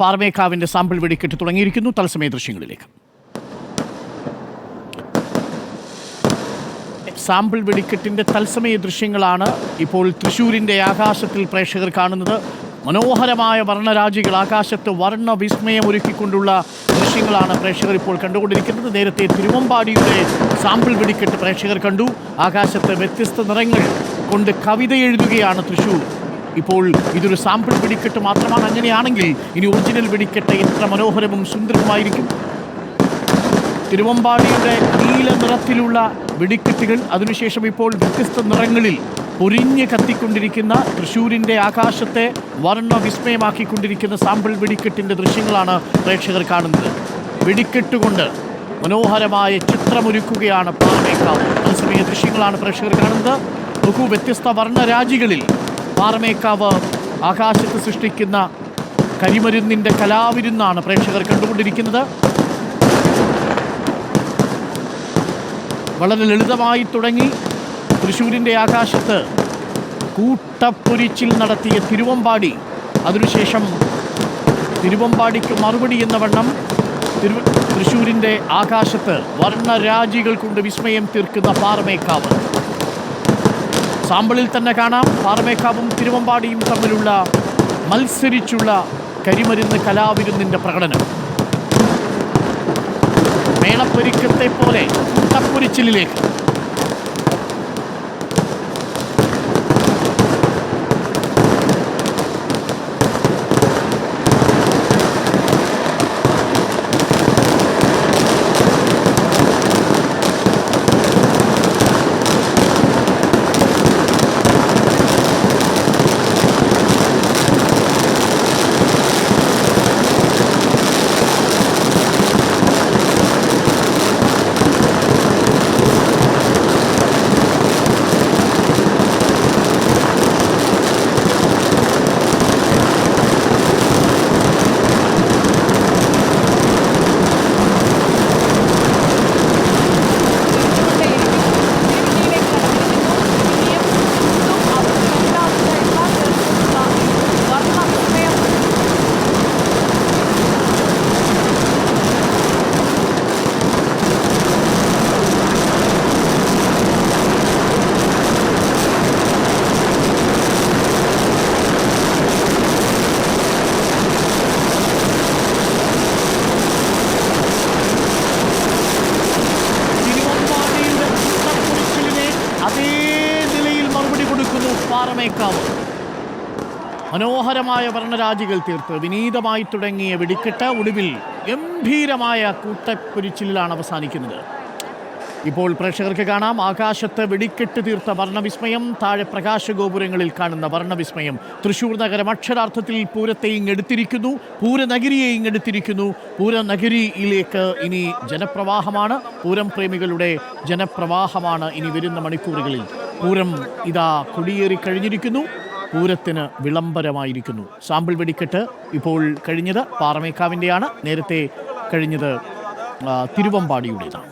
പാറമേക്കാവിന്റെ sample വെടിക്കെട്ട് തുടങ്ങിയിരിക്കുന്നു. തത്സമയ ദൃശ്യങ്ങളിലേക്ക്. സാമ്പിൾ വെടിക്കെട്ടിന്റെ തത്സമയ ദൃശ്യങ്ങളാണ് ഇപ്പോൾ തൃശൂരിന്റെ ആകാശത്തിൽ പ്രേക്ഷകർ കാണുന്നത്. മനോഹരമായ വർണരാജികൾ ആകാശത്ത് വർണ വിസ്മയം ഒരുക്കിക്കൊണ്ടുള്ള ദൃശ്യങ്ങളാണ് പ്രേക്ഷകർ ഇപ്പോൾ കണ്ടുകൊണ്ടിരിക്കുന്നത്. നേരത്തെ തിരുവമ്പാടിയുടെ സാമ്പിൾ വെടിക്കെട്ട് പ്രേക്ഷകർ കണ്ടു. ആകാശത്ത് വ്യത്യസ്ത നിറങ്ങൾ കൊണ്ട് കവിത എഴുതുകയാണ് തൃശൂർ. ഇപ്പോൾ ഇതൊരു സാമ്പിൾ വെടിക്കെട്ട് മാത്രമാണ്. അങ്ങനെയാണെങ്കിൽ ഇനി ഒറിജിനൽ വെടിക്കെട്ട് എത്ര മനോഹരവും സുന്ദരവുമായിരിക്കും? തിരുവമ്പാടിയുടെ നീല നിറത്തിലുള്ള വെടിക്കെട്ടുകൾ അതിനുശേഷം ഇപ്പോൾ വ്യത്യസ്ത നിറങ്ങളിൽ പൊരിഞ്ഞ് കത്തിക്കൊണ്ടിരിക്കുന്ന തൃശ്ശൂരിന്റെ ആകാശത്തെ വർണ വിസ്മയമാക്കിക്കൊണ്ടിരിക്കുന്ന സാമ്പിൾ വെടിക്കെട്ടിന്റെ ദൃശ്യങ്ങളാണ് പ്രേക്ഷകർ കാണുന്നത്. വെടിക്കെട്ടുകൊണ്ട് മനോഹരമായ ചിത്രമൊരുക്കുകയാണ് പാറമേക്കാവ്. തത്സമയ ദൃശ്യങ്ങളാണ് പ്രേക്ഷകർ കാണുന്നത്. ബഹു വ്യത്യസ്ത വർണരാജികളിൽ പാറമേക്കാവ് ആകാശത്ത് സൃഷ്ടിക്കുന്ന കരിമരുന്നിന്റെ കലാവിരുന്നാണ് പ്രേക്ഷകർ കണ്ടുകൊണ്ടിരിക്കുന്നത്. വളരെ ലളിതമായി തുടങ്ങി. തൃശ്ശൂരിന്റെ ആകാശത്ത് കൂട്ടപ്പൊരിച്ചിൽ നടത്തിയ തിരുവമ്പാടി. അതിനുശേഷം തിരുവമ്പാടിക്ക് മറുപടി എന്ന വണ്ണം തിരു തൃശ്ശൂരിന്റെ ആകാശത്ത് വർണരാജികൾ കൊണ്ട് വിസ്മയം തീർക്കുന്ന പാറമേക്കാവ്. സാമ്പിളിൽ തന്നെ കാണാം. പാറമേക്കാവും തിരുവമ്പാടിയും തമ്മിലുള്ള മത്സരിച്ചുള്ള കരിമരുന്ന് കലാവിരുന്നിന്റെ പ്രകടനം. മേളപ്പൊരുക്കത്തെ പോലെ കൂട്ടപ്പൊരിച്ചിലേക്ക് പാറമേക്കാവ് മനോഹരമായ വർണരാജികൾ തീർത്ത്. വിനീതമായി തുടങ്ങിയ വെടിക്കെട്ട് ഒടുവിൽ ഗംഭീരമായ കൂട്ടപ്പൊരിച്ചിലാണ് അവസാനിക്കുന്നത്. ഇപ്പോൾ പ്രേക്ഷകർക്ക് കാണാം. ആകാശത്ത് വെടിക്കെട്ട് തീർത്ത വർണവിസ്മയം താഴെ പ്രകാശഗോപുരങ്ങളിൽ കാണുന്ന വർണവിസ്മയം. തൃശൂർ നഗരം അക്ഷരാർത്ഥത്തിൽ പൂരത്തെ ഇങ്ങെടുത്തിരിക്കുന്നു പൂരനഗരിയെ ഇങ്ങെടുത്തിരിക്കുന്നു. പൂരനഗരിയിലേക്ക് ഇനി ജനപ്രവാഹമാണ്. പൂരം പ്രേമികളുടെ ജനപ്രവാഹമാണ് ഇനി വരുന്ന മണിക്കൂറുകളിൽ. പൂരം ഇതാ കുടിയേറി കഴിഞ്ഞിരിക്കുന്നു. പൂരത്തിന് വിളംബരമായിരിക്കുന്നു. സാമ്പിൾ വെടിക്കെട്ട് ഇപ്പോൾ കഴിഞ്ഞത് പാറമേക്കാവിന്റെയാണ്. നേരത്തെ കഴിഞ്ഞത് തിരുവമ്പാടിയുടേതാണ്.